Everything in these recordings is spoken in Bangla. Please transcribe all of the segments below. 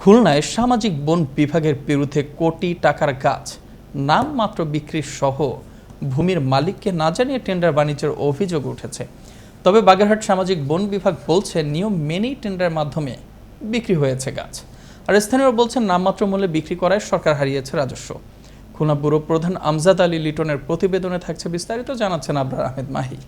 খুলনায় সামাজিক বন বিভাগের বিরুদ্ধে কোটি টাকার গাছ নামমাত্র বিক্রির সহ ভূমির মালিককে না জানিয়ে টেন্ডার বাণিজ্যের অভিযোগ উঠেছে। তবে বাগেরহাট সামাজিক বন বিভাগ বলছে, নিয়ম মেনেই টেন্ডারের মাধ্যমে বিক্রি হয়েছে গাছ। আর স্থানীয়রা বলছেন, নামমাত্র মূল্যে বিক্রি করায় সরকার হারিয়েছে রাজস্ব। খুলনা ব্যুরো প্রধান আমজাদ আলী লিটনের প্রতিবেদনে থাকছে বিস্তারিত, জানাচ্ছেন আবরার আহমেদ মাহি।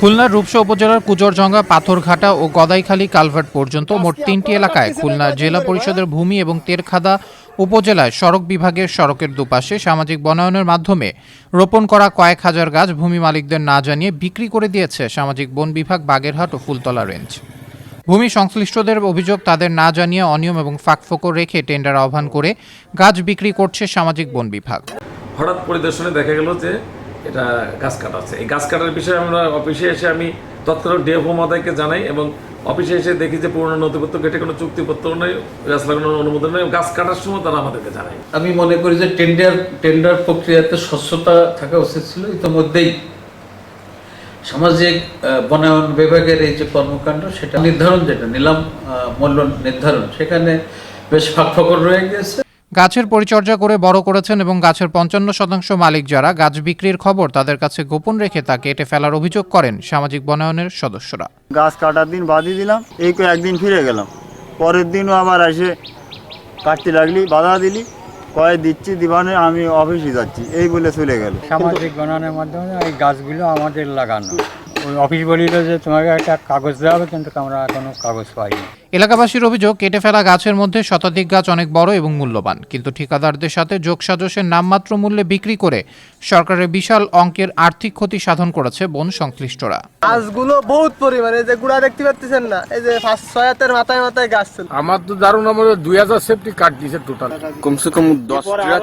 খুলনার রূপসা উপজেলার কুজরজঙ্গা পাথরঘাটা ও গদাইখালী, কালভার্ট পর্যন্ত মোট তিনটি এলাকায় খুলনা জেলা পরিষদের ভূমি এবং তেরখাদা উপজেলায় সড়ক বিভাগের সড়কের দুপাশে সামাজিক বনায়নের মাধ্যমে রোপণ করা কয়েক হাজার গাছ ভূমি মালিকদের না জানিয়ে বিক্রি করে দিয়েছে সামাজিক বন বিভাগ, বাগেরহাট ও ফুলতলা রেঞ্জ। ভূমি সংশ্লিষ্টদের অভিযোগ তাদের না জানিয়ে অনিয়ম এবং ফাঁকফোকর রেখে টেন্ডার আহ্বান করে গাছ বিক্রি করছে সামাজিক বন বিভাগ। হঠাৎ পরিদর্শনে দেখা গেল যে এটা গাছ কাটা আছে। এই গাছ কাটার বিষয়ে আমরা অফিসে এসে আমি তৎকালীন ডিএফও মহোদয়কে জানাই এবং অফিসে এসে দেখি যে পুরনো নথিপত্র কেটে কোনো চুক্তিপত্র নেই গাছ লাগানোর অনুমোদন নেই, গাছ কাটার সময় তারা আমাদেরকে জানায়। আমি মনে করি যে টেন্ডার টেন্ডার প্রক্রিয়াতে স্বচ্ছতা থাকা উচিত ছিল। ইতিমধ্যেই সামাজিক বনায়ন বিভাগের এই যে কর্মকাণ্ড, সেটা নির্ধারণ যেটা, নিলাম মূল্য নির্ধারণ, সেখানে বেশ ফাঁকফকর রয়ে গেছে গাছের পরিচর্যা করে বড় করেছেন এবং গাছের পঞ্চান্ন শতাংশ মালিক যারা গাছ বিক্রির খবর তাদের কাছে গোপন রেখে তা কেটে ফেলার অভিযোগ করেন সামাজিক বনায়নের সদস্যরা। গাছ কাটার দিন বাদি দিলাম এই একদিন ফিরে গেলাম। পরের দিনও আবার এসে কাটতে লাগলি বাধা দিলি কয়ে দিচ্ছি দিবানে আমি অফিসে যাচ্ছি এই বলে চলে গেল। সামাজিক বনায়নের মাধ্যমে এই গাছগুলো আমাদের লাগানো। ওই অফিস বলিল যে তোমাকে একটা কাগজ দেওয়া হবে কিন্তু আমরা এখনও কাগজ পাইনি। এলাকাবাসীর অভিযোগ কেটে ফেলা গাছের মধ্যে শতাধিক গাছ অনেক বড় এবং মূল্যবান। কিন্তু ঠিকাদারদের সাথে যোগসাজশের নামমাত্র মূল্যে বিক্রি করে সরকারের বিশাল অঙ্কের আর্থিক ক্ষতি সাধন করেছে বন সংশ্লিষ্টরা। গাছগুলো বহুত পরিমাণে যে গুড়া দেখতে পাচ্ছেন না এই যে পাঁচ ছয় হাতের মাথায় মাথায় গাছ ছিল। আমার তো দারুণ আমার দুই হাজার সেফটি কাট দিয়েছে টোটাল কমসে কম দশ ট্রাক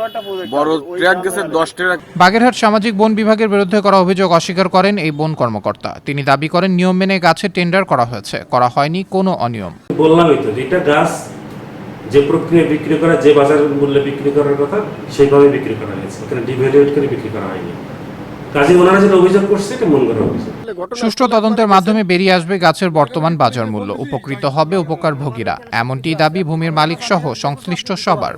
বড় ট্রাক গেছে দশ ট্রাক। বাগেরহাট সামাজিক বন বিভাগের বিরুদ্ধে করা অভিযোগ অস্বীকার করেন এই বন কর্মকর্তা। তিনি দাবি করেন নিয়ম মেনে গাছের টেন্ডার করা হয়েছে। করা হয়নি কোনো অনিয়ম। বললামই তো যেটা গাছ যে প্রক্রিয়া বিক্রি করা যে বাজার মূল্যে বিক্রি করার কথা সেইভাবে বিক্রি করা হয়েছে। এখানে ডিভ্যালুয়েট করে বিক্রি করা হয়নি। কাজে ওনারা যেটা অভিযোগ করছে এটা মন করা অভিযোগ। সুষ্ঠু তদন্তের মাধ্যমে বেরিয়ে আসবে গাছের বর্তমান বাজার মূল্য। উপকৃত হবে উপকারভোগীরা। এমনটি দাবি ভূমির মালিক সহ সংশ্লিষ্ট সবার।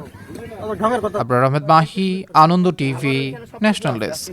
Abrar Ahmed Mahi Ananda TV national desk.